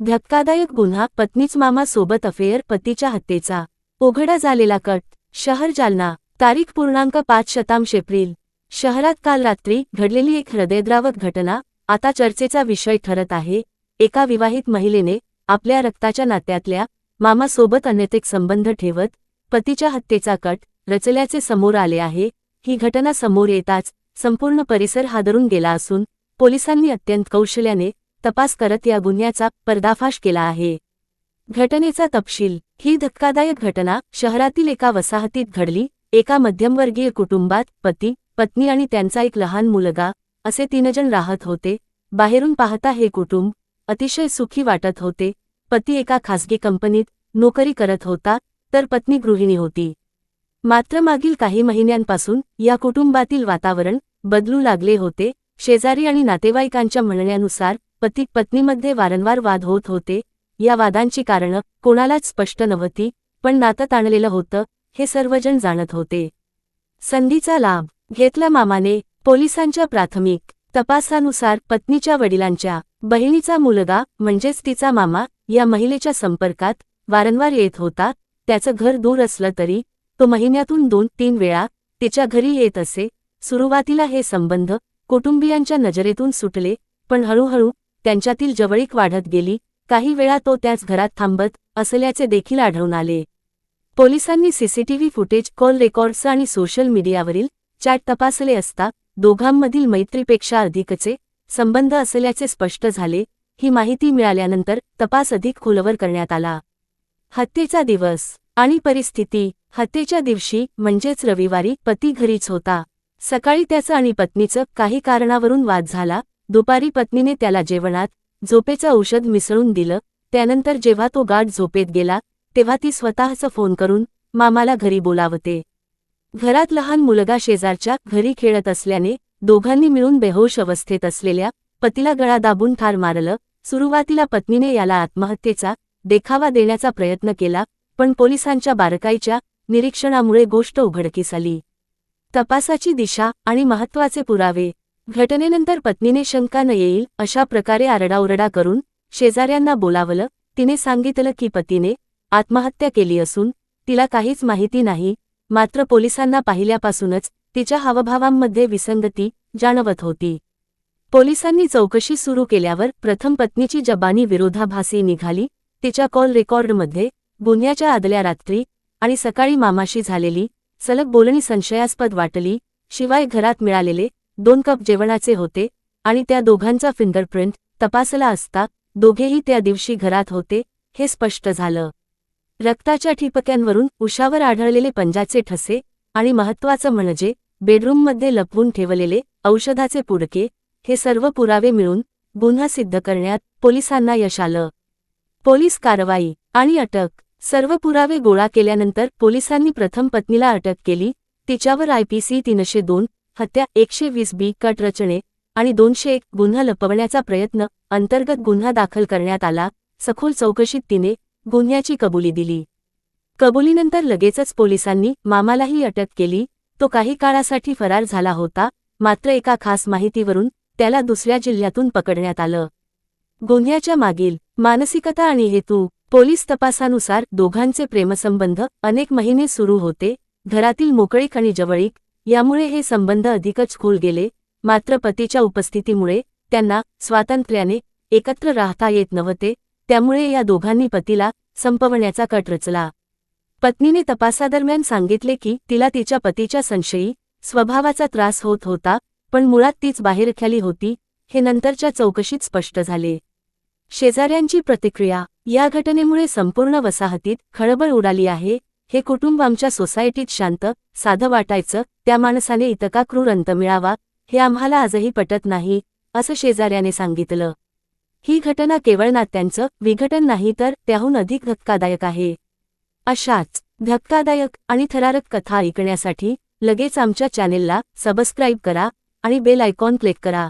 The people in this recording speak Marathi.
धक्कादायक गुन्हा पत्नीच मामा सोबत अफेअर पतीच्या हत्येचा. उघडा झालेला कट. शहर जालना. तारीख पूर्णांक पाच शतांश एप्रिल. शहरात काल रात्री घडलेली एक हृदयद्रावक घटना आता चर्चेचा विषय ठरत आहे. एका विवाहित महिलेने आपल्या रक्ताच्या नात्यातल्या मामासोबत अनैतिक संबंध ठेवत पतीच्या हत्येचा कट रचल्याचे समोर आले आहे. ही घटना समोर येताच संपूर्ण परिसर हादरून गेला असून पोलिसांनी अत्यंत कौशल्याने तपास करत या गुन्ह्याचा पर्दाफाश केला आहे. घटनेचा तपशील ही धक्कादायक घटना शहरातील एका वसाहतीत घडली एका मध्यमवर्गीय कुटुंबात पती पत्नी आणि त्यांचा एक लहान मुलगा असे तीनजण राहत होते. बाहेरून पाहता हे कुटुंब अतिशय सुखी वाटत होते. पती एका खासगी कंपनीत नोकरी करत होता तर पत्नी गृहिणी होती. मात्र मागील काही महिन्यांपासून या कुटुंबातील वातावरण बदलू लागले होते. शेजारी आणि नातेवाईकांच्या म्हणण्यानुसार पती पत्नीमध्ये वारंवार वाद होत होते. या वादांची कारणं कोणालाच स्पष्ट नव्हती पण नातं ताणलेलं होतं हे सर्वजण जाणत होते. संधीचा लाभ घेतला मामाने पोलिसांच्या प्राथमिक तपासानुसार पत्नीच्या वडिलांच्या बहिणीचा मुलगा म्हणजेच तिचा मामा या महिलेच्या संपर्कात वारंवार येत होता. त्याचं घर दूर असलं तरी तो महिन्यातून दोन तीन वेळा तिच्या घरी येत असे. सुरुवातीला हे संबंध कुटुंबियांच्या नजरेतून सुटले पण हळूहळू त्यांच्यातील जवळीक वाढत गेली. काही वेळा तो त्याच घरात थांबत असल्याचे देखील आढळून आले. पोलिसांनी सीसीटीव्ही फुटेज कॉल रेकॉर्ड्स आणि सोशल मीडियावरील चॅट तपासले असता दोघांमधील मैत्रीपेक्षा अधिकचे संबंध असल्याचे स्पष्ट झाले. ही माहिती मिळाल्यानंतर तपास अधिक खोलवर करण्यात आला. हत्येचा दिवस आणि परिस्थिती. हत्येच्या दिवशी म्हणजेच रविवारी पती घरीच होता. सकाळी त्याचं आणि पत्नीचं काही कारणावरून वाद झाला. दुपारी पत्नीने त्याला जेवणात झोपेचं औषध मिसळून दिलं त्यानंतर जेव्हा तो गाठ झोपेत गेला तेव्हा ती स्वतःचं फोन करून मामाला घरी बोलावते. घरात लहान मुलगा शेजारच्या घरी खेळत असल्याने दोघांनी मिळून बेहोश अवस्थेत असलेल्या पतीला गळा दाबून ठार मारलं. सुरुवातीला पत्नीने याला आत्महत्येचा देखावा देण्याचा प्रयत्न केला पण पोलिसांच्या बारकाईच्या निरीक्षणामुळे गोष्ट उघडकीस आली. तपासाची दिशा आणि महत्त्वाचे पुरावे घटनेनंतर पत्नीने शंका न येईल अशा प्रकारे आरडाओरडा करून शेजाऱ्यांना बोलावलं. तिने सांगितलं की पतीने आत्महत्या केली असून तिला काहीच माहिती नाही मात्र पोलिसांना पाहिल्यापासूनच तिच्या हावभावांमध्ये विसंगती जाणवत होती. पोलिसांनी चौकशी सुरू केल्यावर प्रथम पत्नीची जबानी विरोधाभासी निघाली. तिच्या कॉल रेकॉर्डमध्ये गुन्ह्याच्या आदल्या रात्री आणि सकाळी मामाशी झालेली सलग बोलणी संशयास्पद वाटली. शिवाय घरात मिळालेले दोन कप जेवणाचे होते आणि त्या दोघांचा फिंगरप्रिंट तपासला असता दोघेही त्या दिवशी घरात होते हे स्पष्ट झालं. रक्ताच्या ठिपक्यांवरून उशावर आढळलेले पंजाचे ठसे आणि महत्त्वाचं म्हणजे बेडरूममध्ये लपवून ठेवलेले औषधाचे पुडके हे सर्व पुरावे मिळून गुन्हा सिद्ध करण्यात पोलिसांना यश आलं. पोलीस कारवाई आणि अटक सर्व पुरावे गोळा केल्यानंतर पोलिसांनी प्रथम पत्नीला अटक केली तिच्यावर आयपीसी तीनशे दोन हत्या एकशे वीस बी कट रचणे आणि दोनशे एक गुन्हा लपवण्याचा प्रयत्न अंतर्गत गुन्हा दाखल करण्यात आला. सखोल चौकशीत तिने गुन्ह्याची कबुली दिली. कबुलीनंतर लगेचच पोलिसांनी मामालाही अटक केली. तो काही काळासाठी फरार झाला होता. मात्र एका खास माहितीवरून त्याला दुसऱ्या जिल्ह्यातून पकडण्यात आलं. गुन्ह्याच्या मागील मानसिकता आणि हेतू पोलीस तपासानुसार दोघांचे प्रेमसंबंध अनेक महिने सुरू होते. घरातील मोकळीक आणि जवळीक यामुळे हे संबंध अधिकच खोल गेले मात्र पतीच्या उपस्थितीमुळे त्यांना स्वातंत्र्याने एकत्र राहता येत नव्हते त्यामुळे या दोघांनी पतीला संपवण्याचा कट रचला. पत्नीने तपासादरम्यान सांगितले की तिला तिच्या पतीच्या संशयी स्वभावाचा त्रास होत होता पण मुळात तीच बाहेरख्याली होती हे नंतरच्या चौकशीत स्पष्ट झाले. शेजाऱ्यांची प्रतिक्रिया या घटनेमुळे संपूर्ण वसाहतीत खळबळ उडाली आहे हे कुटुंब आमच्या सोसायटीत शांत साधं वाटायचं त्या माणसाने इतका क्रूर अंत मिळावा हे आम्हाला आजही पटत नाही असं शेजाऱ्याने सांगितलं. ही घटना केवळ नात्यांचं विघटन नाही तर त्याहून अधिक धक्कादायक आहे. अशाच धक्कादायक आणि थरारक कथा ऐकण्यासाठी लगेच आमच्या चॅनेलला सबस्क्राईब करा आणि बेल आयकॉन क्लिक करा.